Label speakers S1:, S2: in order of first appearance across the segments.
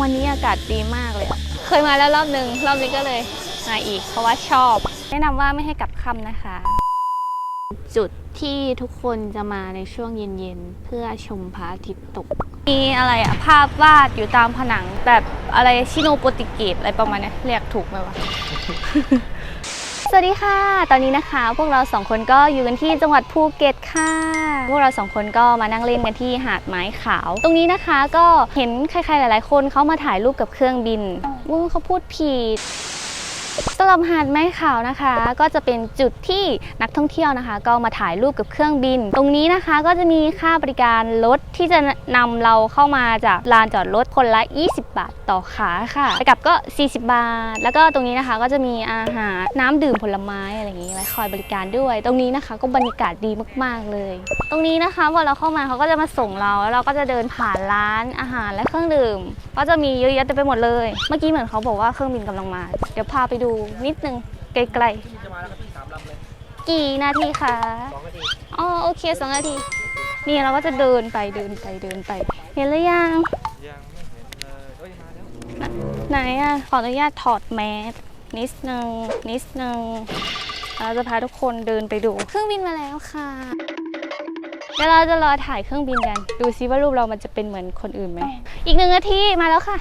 S1: วันนี้อากาศดีมากเลย เคยมาแล้วรอบหนึ่งรอบนี้ก็เลยมาอีก เพราะว่าชอบ แนะนำว่าไม่ให้กลับค่ำนะคะ จุดที่ทุกคนจะมาในช่วงเย็นๆ เพื่อชมพระอาทิตย์ตก มีอะไรอะภาพวาดอยู่ตามผนังแบบอะไรชิโนโปรตุเกสอะไรประมาณนี้เรียกถูกไหมวะ สวัสดีค่ะ ตอนนี้นะคะ พวกเราสองคนก็อยู่กันที่จังหวัดภูเก็ตค่ะ พวกเราสองคนก็มานั่งเล่นกันที่หาดไม้ขาว ตรงนี้นะคะก็เห็นใครๆหลาย ๆ คนเขามาถ่ายรูปกับเครื่องบินวุ้งเขาพูดผิด สำหรับหาดไม้ขาวนะคะ ก็จะเป็นจุดที่นักท่องเที่ยวนะคะ ก็มาถ่ายรูปกับเครื่องบิน ตรงนี้นะคะก็จะมีค่าบริการรถที่จะนำเราเข้ามาจากลานจอดรถคนละ 20 บาทต่อขาค่ะไปกลับก็ 40 บาท แล้วก็ตรงนี้นะคะก็จะมีอาหารน้ำดื่มผลไม้อะไรอย่างนี้ไว้คอยบริการด้วย ตรงนี้นะคะก็บรรยากาศดีมาก ๆ เลย ตรงนี้นะคะพอเราเข้ามาเขาก็จะมาส่งเราแล้วเราก็จะเดินผ่านร้านอาหารและเครื่องดื่ม ก็จะมีเยอะแยะเต็มไปหมดเลย เมื่อกี้เหมือนเขาบอกว่าเครื่องบินกำลังมา เดี๋ยวพาไปดูนิดนึงไกล
S2: จะมาแล้วครับพี่สามลำเลย
S1: ๆ กี่นาทีคะ
S2: สองนาที
S1: อ๋อโอเคสองนาที นี่เราก็จะเดินไปเดินไปเดินไป เห็นหรือยัง
S2: ยังไม่เห็นเลยเอ้ยมาแล้ว
S1: ไหนอะขออนุญาตถอดแมสนิดนึงนิดนึงเราจะพาทุกคนเดินไปดู เครื่องบินมาแล้วค่ะเดี๋ยวเราจะรอถ่ายเครื่องบินกัน ดูซิว่ารูปเรามันจะเป็นเหมือนคนอื่นไหมอีกหนึ่งนาทีมาแล้วค่ะ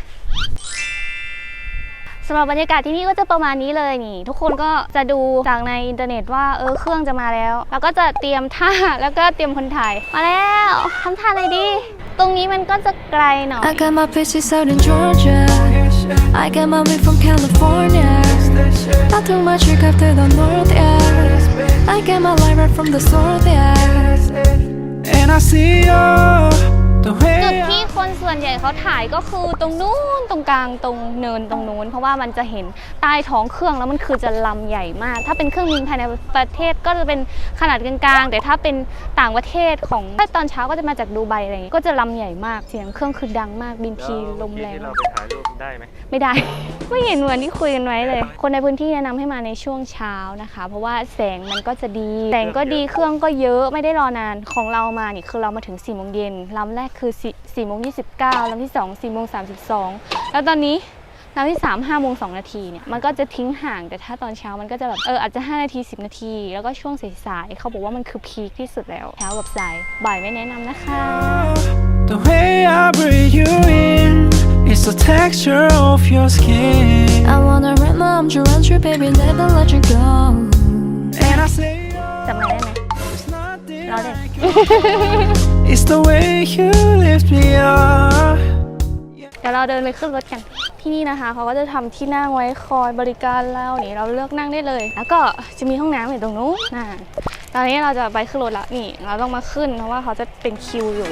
S1: สำหรับบรรยากาศที่นี่ก็จะประมาณนี้เลยนี่ ทุกคนก็จะดูจากในอินเทอร์เน็ตว่าเออเครื่องจะมาแล้ว แล้วก็จะเตรียมท่าแล้วก็เตรียมคนถ่ายมาแล้วทำท่าอะไรดี ตรงนี้มันก็จะไกลหน่อย
S3: I got my places out in Georgia. I got my weed from California. I took my trick up to the north, yeah. I get my light right from the south, yeah.
S4: And I see you the
S1: จุด
S4: way
S1: ที่คนส่วนใหญ่เขาถ่ายก็คือตรงนู้นตรงกลางตรงเนินตรงนู้น เพราะว่ามันจะเห็นใต้ท้องเครื่องแล้วมันคือจะลำใหญ่มาก ถ้าเป็นเครื่องบินภายในประเทศก็จะเป็นขนาดกลางๆแต่ถ้าเป็นต่างประเทศของถ้าตอนเช้าก็จะมาจากดูไบอะไรอย่างงี้ก็จะลำใหญ่มากเสียงเครื่องคือดังมากบินทีลมแรง
S2: เราไปถ่ายรูปได้ไหม
S1: ไม่ได้ ไม่เห็นเหมือนที่คุยกันไว้เลย คนในพื้นที่แนะนำให้มาในช่วงเช้านะคะ เพราะว่าแสงมันก็จะดี แสงก็ดีเครื่องก็เยอะไม่ได้รอนานของเรามานี่คือเรามาถึง4ี่โมงเย็นลำแรกคือ4ี่โมงยีลำที่2 4ี่โมงสาแล้วตอนนี้ลำที่3 5โมง2นาทีเนี่ยมันก็จะทิ้งห่างแต่ถ้าตอนเช้ามันก็จะแบบเอออาจจะ 5 นาที 10 นาที แล้วก็ช่วงสายๆเขาบอกว่ามันคือพีคที่สุดแล้วเช้ากับสายบ่ายไม่แนะนำนะคะ
S4: The way I breathe you in It's the texture of your skin
S3: I wanna run my arms around you, baby, never let you go.
S4: And I say
S1: จำอะไรได้ไหม
S4: It's nothing
S1: เราเด็ก
S4: It's the way you lift me up
S1: เดี๋ยวเราเดินไปขึ้นรถกัน ที่นี่นะคะเขาก็จะทำที่นั่งไว้คอยบริการเรานี่เราเลือกนั่งได้เลย แล้วก็จะมีห้องน้ำอยู่ตรงนู้นน่ะตอนนี้เราจะไปขึ้นรถแล้วนี่ เราต้องมาขึ้นเพราะว่าเขาจะเป็นคิวอยู่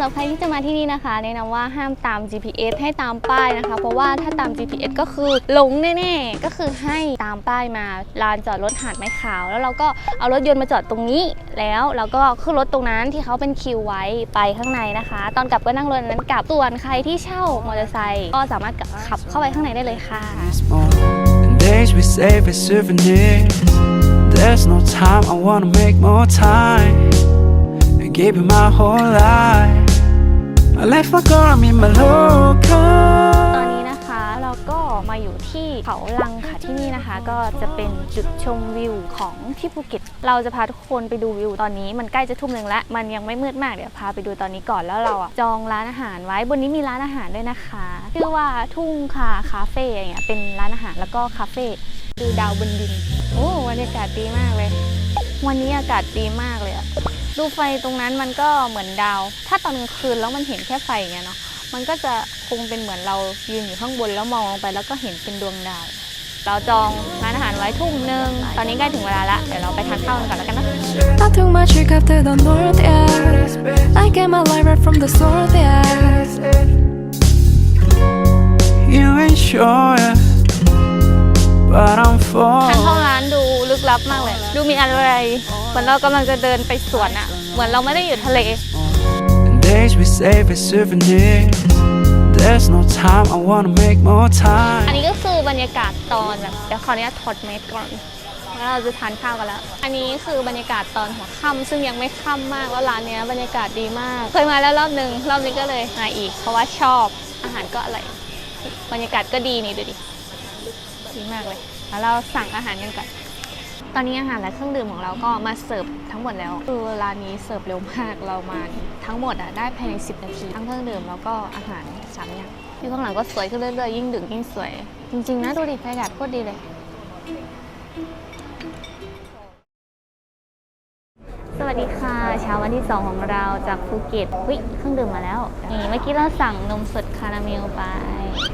S1: หรับใครที่จะมาที่นี่นะคะ แนะนำว่าห้ามตาม GPS ให้ตามป้ายนะคะ เพราะว่าถ้าตาม GPS ก็คือหลงแน่ๆ ก็คือให้ตามป้ายมาลานจอดรถหาดไม้ขาว แล้วเราก็เอารถยนต์มาจอดตรงนี้ แล้วเราก็ขึ้นรถตรงนั้นที่เขาเป็นคิวไว้ไปข้างในนะคะ ตอนกลับก็นั่งรถนั้นกลับส่วนใครที่เช่ามอเตอร์ไซค์ก็สามารถขับเข้าไปข้างในได้เลยค่ะ
S4: days we save as souvenirs There's no time I wanna make more time And give you my whole life I left my girl in my
S1: ตอน
S4: local
S1: นี้นะคะเราก็มาอยู่ที่เขาลังค่ะที่นี่นะคะ ก็จะเป็นจุดชมวิวของที่ภูเก็ต เราจะพาทุกคนไปดูวิวตอนนี้มันใกล้จะทุ่มหนึ่งแล้ว มันยังไม่มืดมากเดี๋ยวพาไปดูตอนนี้ก่อนแล้วเราอะจองร้านอาหารไว้บนนี้มีร้านอาหารด้วยนะคะชื่อว่าทุ่งคาคาเฟ่อย่างเงี้ยเป็นร้านอาหารแล้วก็คาเฟ่ดูดาวบนดินโอ้บรรยากาศดีมากเลย วันนี้อากาศดีมากเลยอะ ดูไฟตรงนั้นมันก็เหมือนดาว ถ้าตอนกลางคืนแล้วมันเห็นแค่ไฟอย่างเงี้ยเนาะ มันก็จะคงเป็นเหมือนเรายืนอยู่ข้างบนแล้วมองลงไปแล้วก็เห็นเป็นดวงดาว เราจองร้านอาหารไว้ทุ่มหนึ่งตอนนี้ใกล้ถึงเวลาละ เดี๋ยวเราไปทานข้าวกันก่อนแล้วกันนะ
S3: I took my trick up to the north, yeah. I get my light right from the south, yeah.
S4: You ain't sure yet But I'm
S1: ทางเข้า
S4: for
S1: ร้านดูลึกลับมากเลย ดูมีอะไร เหมือนเรากำลังจะเดินไปสวนอะเหมือนเราไม่ได้อยู่ทะเล
S4: And days we save as souvenirs There's There's no time, I wanna make more
S1: อัน
S4: time.
S1: นี้ก็คือบรรยากาศตอนแบบเดี๋ยวขออนุญาตถอดเมสก่อนแล้วเราจะทานข้าวกันแล้ว อันนี้คือบรรยากาศตอนหัวค่ำซึ่งยังไม่ค่ำมากแล้วร้านเนี้ยบรรยากาศดีมาก เคยมาแล้วรอบนึงรอบนี้ก็เลยมาอีก เพราะว่าชอบอาหารก็อร่อยบรรยากาศก็ดีนี่ดูดิดีมากเลยแล้วเราสั่งอาหารกันก่อน ตอนนี้อาหารและเครื่องดื่มของเราก็มาเสิร์ฟทั้งหมดแล้ว คือร้านนี้เสิร์ฟเร็วมากเรามาทั้งหมดอะได้ภายใน 10 นาที ทั้งเครื่องดื่มแล้วก็อาหารสามอย่างที่ข้างหลังก็สวยขึ้นเรื่อยๆยิ่งดึกยิ่งสวย จริงๆนะดูดิบรรยากาศโคตรดีเลย สวัสดีค่ะ เช้าวันที่ 2 ของเราจากภูเก็ตวิเครื่องดื่มมาแล้ว นี่เมื่อกี้เราสั่งนมสดคาราเมลไป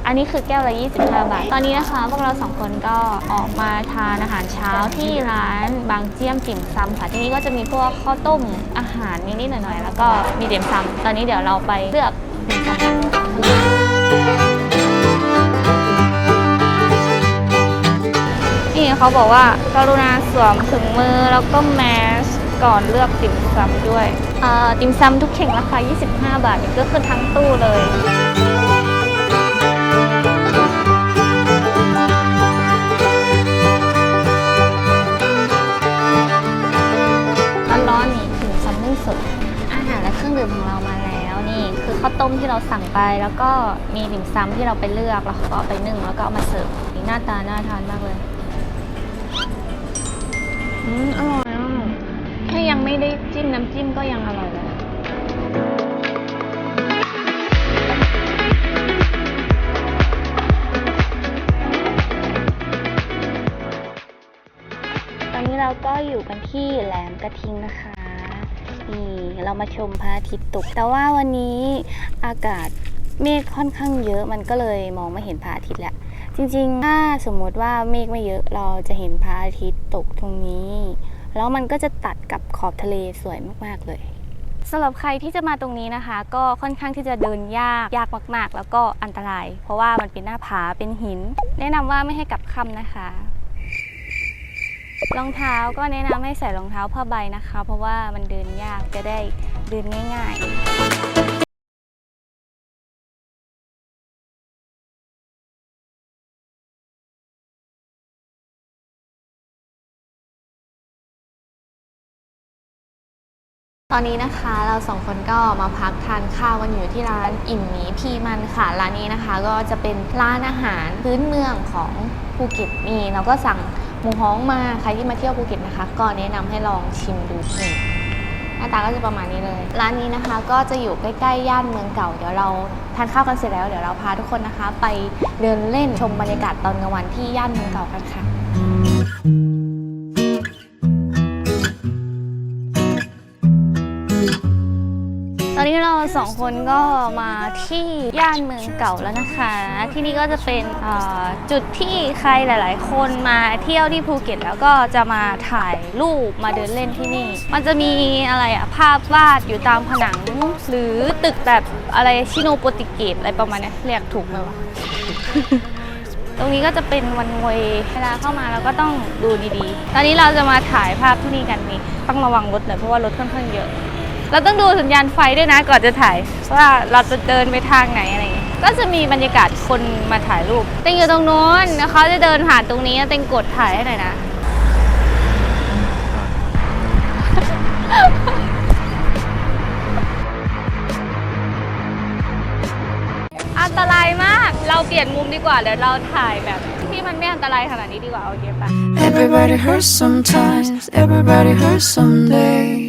S1: อันนี้คือแก้วละ 25 บาท ตอนนี้นะคะพวกเราสองคนก็ออกมาทานอาหารเช้าที่ร้านบางเจียมติ่มซำค่ะ ที่นี่ก็จะมีพวกข้าวต้มอาหารนิดๆหน่อยๆ แล้วก็มีติ่มซำตอนนี้เดี๋ยวเราไปเลือกติ่มซำกันนี่เขาบอกว่าการุณาสวมถุงมือแล้วก็แมส ก่อนเลือกติ่มซำด้วยเอ่อติ่มซำทุกเข่งราคา 25 บาทนี่ก็คือทั้งตู้เลยร้อนๆนี่ถึงซัมเมอร์สดอาหารและเครื่องดื่มของเรามาแล้วนี่ คือข้าวต้มที่เราสั่งไปแล้วก็มีติ่มซำที่เราไปเลือกแล้วเขาก็เอาไปนึ่งแล้วก็เอามาเสิร์ฟนี่หน้าตาน่าทานมากเลยอืมอร่อ่ยังไม่ได้จิ้มน้ำจิ้มก็ยังอร่อยแล้วตอนนี้เราก็อยู่กันที่แหลมกระทิงนะคะนี่เรามาชมพระอาทิตย์ตก แต่ว่าวันนี้อากาศเมฆค่อนข้างเยอะมันก็เลยมองไม่เห็นพระอาทิตย์แล้วจริงๆ ถ้าสมมติว่าเมฆไม่เยอะเราจะเห็นพระอาทิตย์ตกตรงนี้ แล้วมันก็จะตัดกับขอบทะเลสวยมากๆเลยสำหรับใครที่จะมาตรงนี้นะคะ ก็ค่อนข้างที่จะเดินยากยากมากๆ แล้วก็อันตราย เพราะว่ามันเป็นหน้าผาเป็นหิน แนะนำว่าไม่ให้กลับค่ำนะคะ รองเท้าก็แนะนำให้ใส่รองเท้าผ้าใบนะคะ เพราะว่ามันเดินยากจะได้เดินง่าย ๆ ตอนนี้นะคะเราสองคนก็มาพักทานข้าวกันอยู่ที่ร้านอิ่มหมีพีมันค่ะร้านนี้นะคะ ก็จะเป็นร้านอาหารพื้นเมืองของภูเก็ตนี่เราก็สั่งหมูฮ้องมาใครที่มาเที่ยวภูเก็ตนะคะ ก็แนะนำให้ลองชิมดูนี่หน้าตาก็จะประมาณนี้เลย ร้านนี้นะคะก็จะอยู่ใกล้ๆย่านเมืองเก่าเดี๋ยวเราทานข้าวกันเสร็จแล้วเดี๋ยวเราพาทุกคนนะคะ ไปเดินเล่นชมบรรยากาศตอนกลางวันที่ย่านเมืองเก่ากันค่ะ สองคนก็มาที่ย่านเมืองเก่าแล้วนะคะ ที่นี่ก็จะเป็นเอ่อจุดที่ใครหลาย ๆ คนมาเที่ยวที่ภูเก็ตแล้วก็จะมาถ่ายรูปมาเดินเล่นที่นี่ มันจะมีอะไรอะภาพวาดอยู่ตามผนัง หรือตึกแบบอะไรชิโนโปรตุเกสอะไรประมาณเนี้ยเรียกถูกไหมวะตรงนี้ก็จะเป็นวันเวย์เวลาเข้ามาเราก็ต้องดูดีๆ ตอนนี้เราจะมาถ่ายภาพที่นี่กันนี่ต้องระวังรถหน่อยเพราะว่ารถค่อนข้างเยอะ เราต้องดูสัญญาณไฟด้วยนะก่อนจะถ่ายว่าเราจะเดินไปทางไหนอะไรอย่างเงี้ยก็จะมีบรรยากาศคนมาถ่ายรูปเต็งอยู่ตรงโน้นนะคะจะเดินผ่านตรงนี้เต็งกดถ่ายให้หน่อยนะ อันตรายมาก เราเปลี่ยนมุมดีกว่าเดี๋ยวเราถ่ายแบบที่มันไม่อันตรายขนาดนี้ดีกว่าโอเคปะ
S3: Everybody hurts sometimes, everybody hurts someday.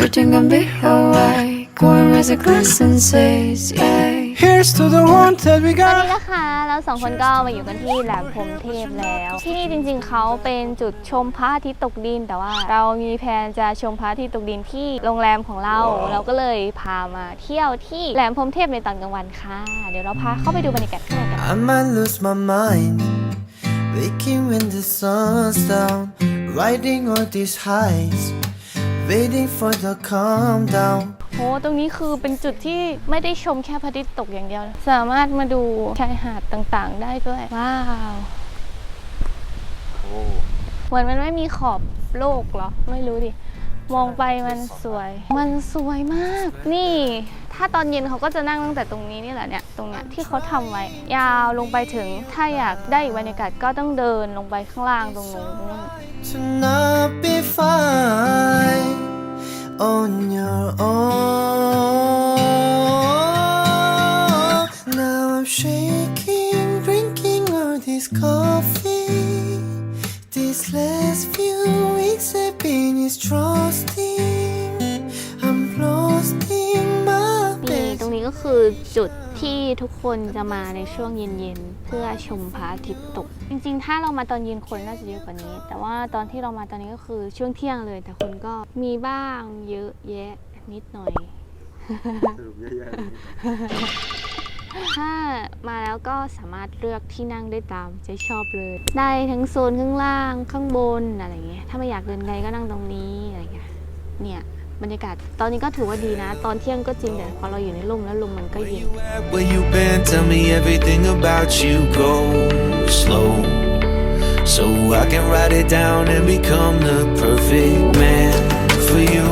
S3: Everything gonna be alright. Go and raise a glass and say, yeah.
S4: Here's to the one that we
S1: ตอน
S4: got.
S1: นี้นะคะเราสองคนก็มาอยู่กันที่แหลมพรหมเทพแล้ว ที่นี่จริงๆเขาเป็นจุดชมพระอาทิตย์ตกดิน แต่ว่าเรามีแผนจะชมพระอาทิตย์ตกดินที่โรงแรมของเรา เราก็เลยพามาเที่ยวที่แหลมพรหมเทพในตอนกลางวันค่ะ เดี๋ยวเราพาเข้าไปดูบรรยากาศข้างในกัน
S5: I might lose my mind. Waking when the sun's down. Riding all these highs. Waiting for the calm down.
S1: โหตรงนี้คือเป็นจุดที่ไม่ได้ชมแค่พระอาทิตย์ตกอย่างเดียว สามารถมาดูชายหาดต่างๆ ได้ด้วย ว้าว
S2: โอ้
S1: เหมือนมันไม่มีขอบโลกเหรอ ไม่รู้ดิ มองไปมันสวย มันสวยมาก นี่ทถ้าตอนเย็นเขาก็จะนั่งตั้งแต่ตรงนี้นี่แหละเนี่ย ตรงเนี้ยที่เขาทำไว้ ยาวลงไปถึง ถ้าอยากได้อีกบรรยากาศก็ต้องเดินลงไปข้างล่างตรงนู้น
S5: To not be fine on your own. Now I'm shaking, drinking all this coffee. These last few weeks have been distrusting. I'm lost in my bed.
S1: ที่ทุกคนจะมาในช่วงเย็นๆ เพื่อชมพระอาทิตย์ตก จริงๆ ถ้าเรามาตอนเย็นคนน่าจะเยอะกว่านี้ แต่ว่าตอนที่เรามาตอนนี้ก็คือช่วงเที่ยงเลย แต่คนก็มีบ้างเยอะแยะนิดหน่อย
S2: สรุปเยอะแยะเลย
S1: ถ้ามาแล้วก็สามารถเลือกที่นั่งได้ตามใจชอบเลย ได้ทั้งโซนข้างล่างข้างบนอะไรเงี้ยถ้าไม่อยากเดินไกลก็นั่งตรงนี้อะไรเงี้ยเนี่ย บรรยากาศตอนนี้ก็ถือว่าดีนะ ตอนเที่ยงก็จริงแต่พอเราอยู่ในร่มแล้วลมมันก็
S5: Where
S1: เย็น
S5: you at? Where you been? Tell me everything about you. Go slow, so I can write it down and become the perfect man for you.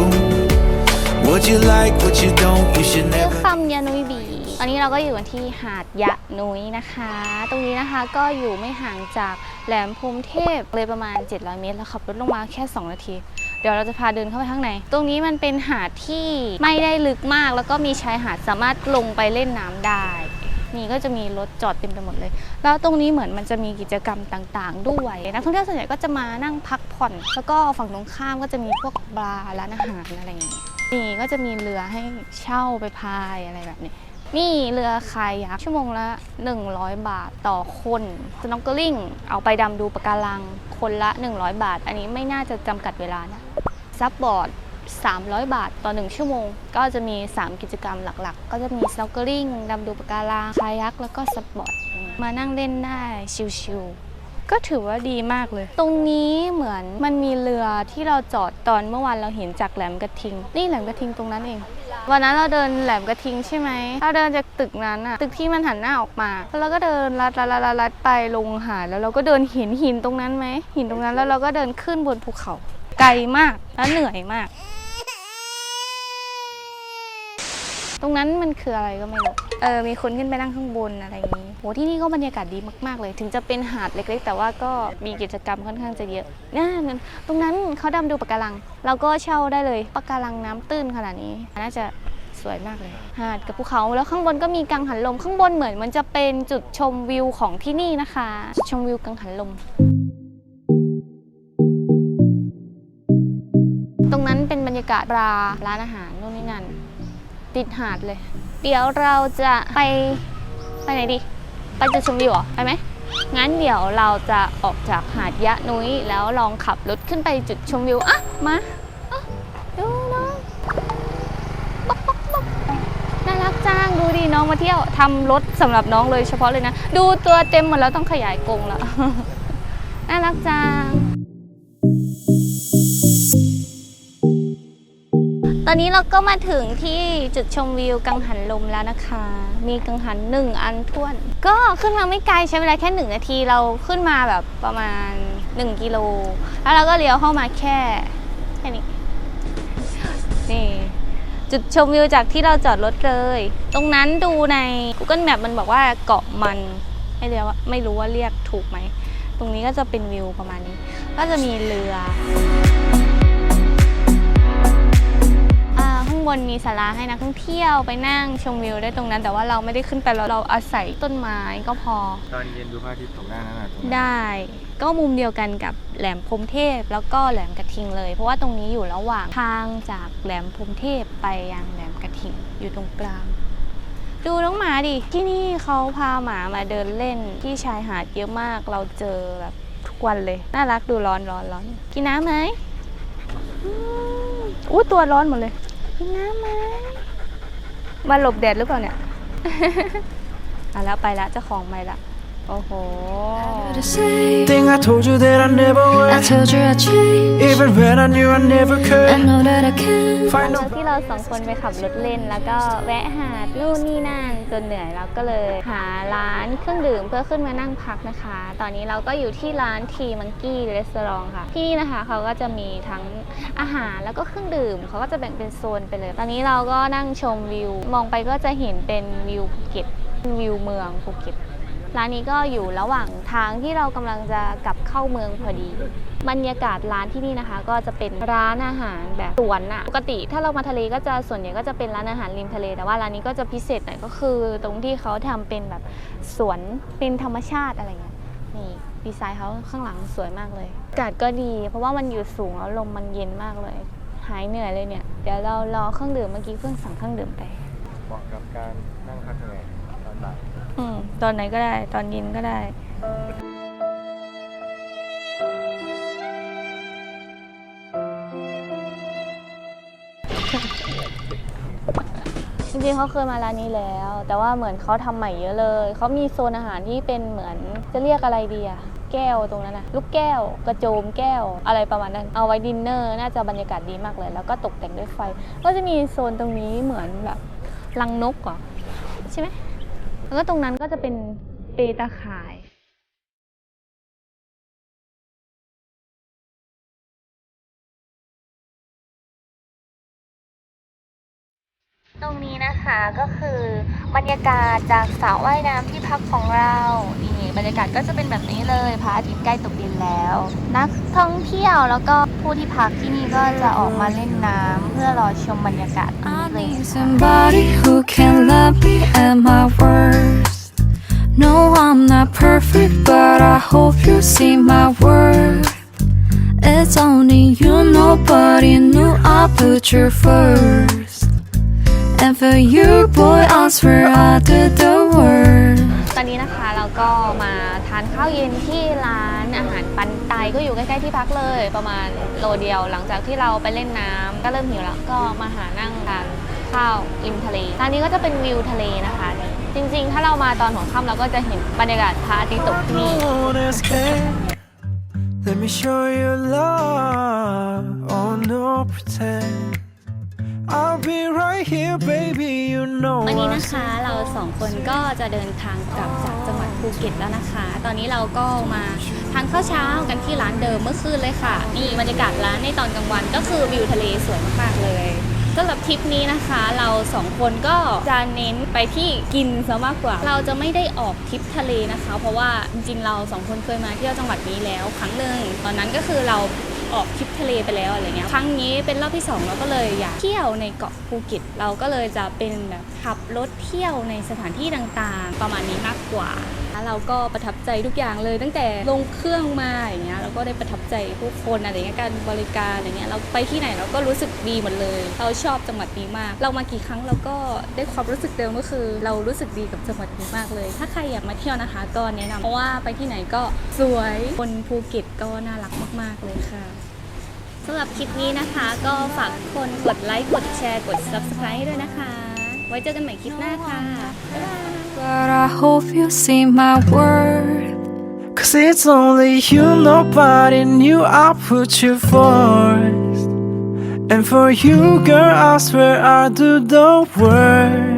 S5: What you like, what you don't, you should
S1: เรียก
S5: never.
S1: คำยานุยบีตอนนี้เราก็อยู่กันที่หาดยะนุยนะคะ ตรงนี้นะคะก็อยู่ไม่ห่างจากแหลมพรหมเทพเลยประมาณ 700 เมตร แล้วขับรถลงมาแค่ 2 นาที เดี๋ยวเราจะพาเดินเข้าไปข้างใน ตรงนี้มันเป็นหาดที่ไม่ได้ลึกมาก แล้วก็มีชายหาดสามารถลงไปเล่นน้ำได้ นี่ก็จะมีรถจอดเต็มไปหมดเลย แล้วตรงนี้เหมือนมันจะมีกิจกรรมต่างๆ ด้วย นักท่องเที่ยวส่วนใหญ่ก็จะมานั่งพักผ่อน แล้วก็ฝั่งตรงข้ามก็จะมีพวกบาร์ร้านอาหารอะไรอย่างเงี้นี่ก็จะมีเรือให้เช่าไปพายอะไรแบบนี้ นี่เรือคายักชั่วโมงละ 100 บาทต่อคนสโนว์เกิลิงเอาไปดำดูปะการังคนละ 100 บาท อันนี้ไม่น่าจะจำกัดเวลานะซับบอร์ด300 บาทต่อ 1 ชั่วโมง ก็จะมี 3 กิจกรรมหลักๆ ก็จะมีสโนว์เกิลิงดำดูปะการังคายักแล้วก็ซับบอร์ดมานั่งเล่นได้ชิลๆ ก็ถือว่าดีมากเลย ตรงนี้เหมือนมันมีเรือที่เราจอดตอนเมื่อวานเราเห็นจากแหลมกระทิง นี่แหลมกระทิงตรงนั้นเอง วันนั้นเราเดินแหลมกระทิงใช่ไหมเราเดินจากตึกนั้นอะตึกที่มันหันหน้าออกมาแล้วเราก็เดินลัดลัดลัดลัดไปลงหาดแล้วเราก็เดินเห็นหินตรงนั้นไหมหินตรงนั้นแล้วเราก็เดินขึ้นบนภูเขาไกลมากแล้วเหนื่อยมาก ตรงนั้นมันคืออะไรก็ไม่รู้ เออ มีคนขึ้นไปนั่งข้างบนอะไรอย่างนี้ โห ที่นี่ก็บรรยากาศดีมากๆเลย ถึงจะเป็นหาดเล็ก ๆ แต่ว่าก็มีกิจกรรมค่อนข้างจะเยอะน่าตรงนั้นเขาดำดูปะการัง เราก็เช่าได้เลยปะการังน้ำตื้นขนาดนี้ น่าจะสวยมากเลย หาดกับภูเขา แล้วข้างบนก็มีกังหันลม ข้างบนเหมือนมันจะเป็นจุดชมวิวของที่นี่นะคะ จุดชมวิวกังหันลม ตรงนั้นเป็นบรรยากาศบาร์ร้านอาหารนู่นนี่นั่น ติดหาดเลย เดี๋ยวเราจะไปไปไหนดี ไปจุดชมวิวเหรอไปไหมงั้นเดี๋ยวเราจะออกจากหาดยะนุ้ยแล้วลองขับรถขึ้นไปจุดชมวิวอะมาอะดูน้องบ๊อกบ๊อกบ๊อกน่ารักจังดูดิน้องมาเที่ยวทำรถสำหรับน้องเลยเฉพาะเลยนะ ดูตัวเต็มหมดแล้วต้องขยายกรงแล้วน่ารักจัง ตอนนี้เราก็มาถึงที่จุดชมวิวกังหันลมแล้วนะคะ มีกังหันหนึ่งอันท้วน ก็ขึ้นมาไม่ไกลใช้เวลาแค่หนึ่งนาทีเราขึ้นมาแบบประมาณ 1 กิโล แล้วเราก็เลี้ยวเข้ามาแค่แค่นี้ นี่ จุดชมวิวจากที่เราจอดรถเลย ตรงนั้นดูใน Google Map มันบอกว่าเกาะมันไม่เรียกว่าไม่รู้ว่าเรียกถูกไหม ตรงนี้ก็จะเป็นวิวประมาณนี้ ก็จะมีเรือ บนมีศาลาให้นักท่องเที่ยวไปนั่งชมวิวได้ตรงนั้น แต่ว่าเราไม่ได้ขึ้นไปเราเราอาศัยต้นไม้ก็พอ
S2: ตอนเย็นดูพระอาทิตย์ตกได้นั่นน่ะตรงนั้น
S1: ได้ ก็มุมเดียวกันกับแหลมพรหมเทพแล้วก็แหลมกระทิงเลย เพราะว่าตรงนี้อยู่ระหว่างทางจากแหลมพรหมเทพไปยังแหลมกระทิงอยู่ตรงกลางดูน้องหมาดิ ที่นี่เขาพาหมามาเดินเล่นที่ชายหาดเยอะมาก เราเจอแบบทุกวันเลย น่ารักดูร้อนร้อนร้อน กินน้ำไหมอืมอู้ตัวร้อนหมดเลย กินน้ำไหมมาหลบแดดหรือเปล่าเนี่ย เอาแล้วไปละเจ้าของไปละ โอ้โห
S3: to say.
S4: Think I told you that I never
S3: I
S4: would.
S3: told you I'd change.
S4: Even when I knew I never
S3: I
S4: could.
S3: know that I can.
S4: Find
S1: แล้ว
S4: no
S1: ที่เราสองคนไปขับรถเล่น แล้วก็แวะหาดนู่นนี่นั่นจนเหนื่อยเราก็เลยหาร้านเครื่องดื่มเพื่อขึ้นมานั่งพักนะคะ ตอนนี้เราก็อยู่ที่ร้านทีมังกี้รีสอร์ทค่ะ ที่นี่นะคะเขาก็จะมีทั้งอาหารแล้วก็เครื่องดื่มเขาก็จะแบ่งเป็นโซนไปเลย ตอนนี้เราก็นั่งชมวิว มองไปก็จะเห็นเป็นวิวภูเก็ตวิวเมืองภูเก็ต ร้านนี้ก็อยู่ระหว่างทางที่เรากำลังจะกลับเข้าเมืองพอดี บรรยากาศร้านที่นี่นะคะ ก็จะเป็นร้านอาหารแบบสวนอะปกติถ้าเรามาทะเลก็จะส่วนใหญ่ก็จะเป็นร้านอาหารริมทะเล แต่ว่าร้านนี้ก็จะพิเศษหน่อยก็คือ ตรงที่เขาทำเป็นแบบสวนเป็นธรรมชาติอะไรเงี้ยนี่ดีไซน์เขาข้างหลังสวยมากเลยอากาศก็ดี เพราะว่ามันอยู่สูงแล้วลมมันเย็นมากเลยหายเหนื่อยเลยเนี่ย เดี๋ยวเรารอเครื่องดื่มเมื่อกี้เพิ่งสั่งเครื่องดื่มไป
S2: เหมาะกับการ อื
S1: มตอนไหนก็ได้ ตอนเย็นก็ได้ จริงๆเขาเคยมาร้านนี้แล้ว แต่ว่าเหมือนเขาทำใหม่เยอะเลย เขามีโซนอาหารที่เป็นเหมือนจะเรียกอะไรดีอะแก้วตรงนั้นนะลูกแก้ว กระโจมแก้ว อะไรประมาณนั้น เอาไว้ดินเนอร์ น่าจะบรรยากาศดีมากเลย แล้วก็ตกแต่งด้วยไฟ ก็จะมีโซนตรงนี้เหมือนแบบรังนกเหรอใช่ไหม แล้วก็ตรงนั้นก็จะเป็นเปตาข่าย ตรงนี้นะคะก็คือบรรยากาศจากสระว่ายน้ำที่พักของเรานี่บรรยากาศก็จะเป็นแบบนี้เลยพระอาทิตย์ใกล้ตกดินแล้ว นักท่องเที่ยวแล้วก็ผู้ที่พักที่นี่ก็จะออกมาเล่นน้ำเพื่อรอชมบรรยากาศนี้
S3: I
S1: เลย
S3: need somebody who can love me at my worst. No, I'm not perfect, but I hope you see my worth. It's only you, nobody knew I put you first. And for you, boy, I swear I did the worst.
S1: ตอนนี้นะคะเราก็มาทานข้าวเย็นที่ร้านอาหารปันไตก็อยู่ใกล้ๆที่พักเลย ประมาณโลเดียวหลังจากที่เราไปเล่นน้ำก็เริ่มหิวแล้วก็มาหานั่งทานข้าวริมทะเลร้านนี้ก็จะเป็นวิวทะเลนะคะนี่จริงๆ ถ้าเรามาตอนหัวค่ำเราก็จะเห็นบรรยากาศพระอาทิตย์ตกที่นี่
S4: on escape. Let me show you love. Oh, no pretend. I'll be right here, baby. You know
S1: วันนี้นะคะเราสองคนก็จะเดินทางกลับจากจังหวัดภูเก็ตแล้วนะคะ ตอนนี้เราก็มาทานข้าวเช้ากันที่ร้านเดิมเมื่อคืนเลยค่ะ นี่บรรยากาศร้านในตอนกลางวันก็คือวิวทะเลสวยมากๆเลยสำหรับทริปนี้นะคะเราสองคนก็จะเน้นไปที่กินซะมากกว่า เราจะไม่ได้ออกทริปทะเลนะคะ เพราะว่าจริงๆเราสองคนเคยมาเที่ยวจังหวัดนี้แล้วครั้งหนึ่งตอนนั้นก็คือเรา ออกทริปทะเลไปแล้วอะไรเงี้ยครั้งนี้เป็นรอบที่สองเราก็เลยอยากเที่ยวในเกาะภูเก็ต เราก็เลยจะเป็นแบบขับรถเที่ยวในสถานที่ต่างๆ ประมาณนี้มากกว่า เราก็ประทับใจทุกอย่างเลย ตั้งแต่ลงเครื่องมาอย่างเงี้ยเราก็ได้ประทับใจผู้คนอะไรเงี้ยการบริการอะไรเงี้ยเราไปที่ไหนเราก็รู้สึกดีหมดเลย เราชอบจังหวัดนี้มาก เรามากี่ครั้งเราก็ได้ความรู้สึกเดิมก็คือ เรารู้สึกดีกับจังหวัดนี้มากเลย ถ้าใครอยากมาเที่ยวนะคะก็แนะนำเพราะว่าไปที่ไหนก็สวยคนภูเก็ตก็น่ารักมาก ๆเลยค่ะสำหรับคลิปนี้นะคะ ก็ฝากทุกคนกดไลค์กดแชร์กด subscribe ให้ด้วยนะคะ ไว้เจอกันใหม่คลิปหน้าค่ะบ๊ายบาย
S3: But I hope you see my worth.
S4: Cause it's only you, nobody knew I put you first. And for you, girl, I swear I'll do the worst.